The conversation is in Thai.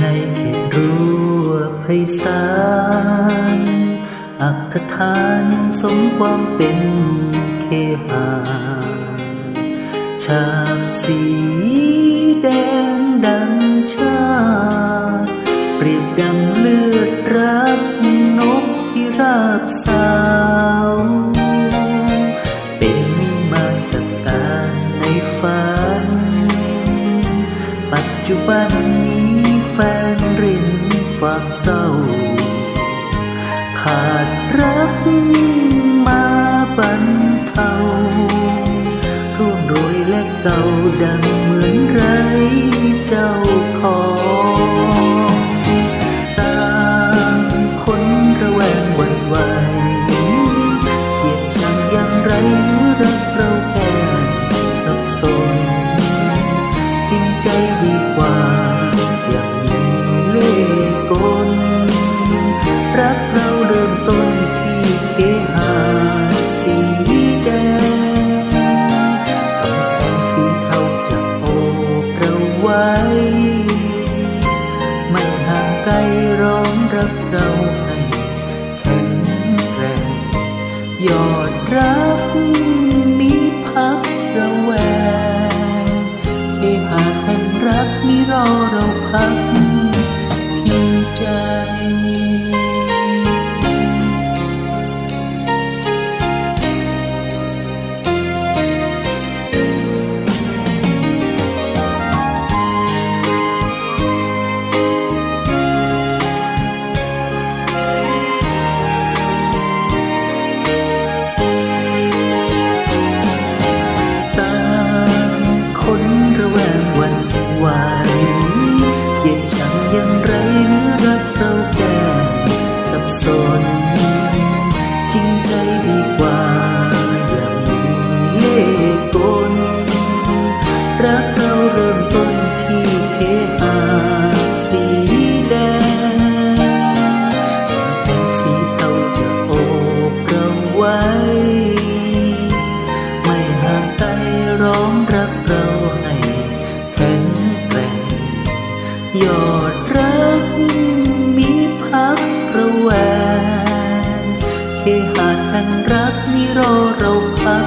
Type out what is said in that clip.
ในเขตรั้วไพศาลอักทานสมความเป็นเคหาชาบสีแดงดำชาเปรียบดำเลือดรักนกพิราบสาว เป็นวิมานต่างในฝัน ปัจจุบัน ความเศร้า ขาดรักมาบรรเทาร่วงโรยและเก่าดังเหมือนไรเจ้าของ ไกลร้องรักเราให้แข็งแรงยอดรัก เริ่มต้นที่เคหาสีแดงกำแพงสีเทาจะโอบเราไว้ ไม่ห่างไกลร้องรักเราให้แข็งแกร่งยอดรักมีพักระแวงเคหาแห่งรักนี้รอเราพัก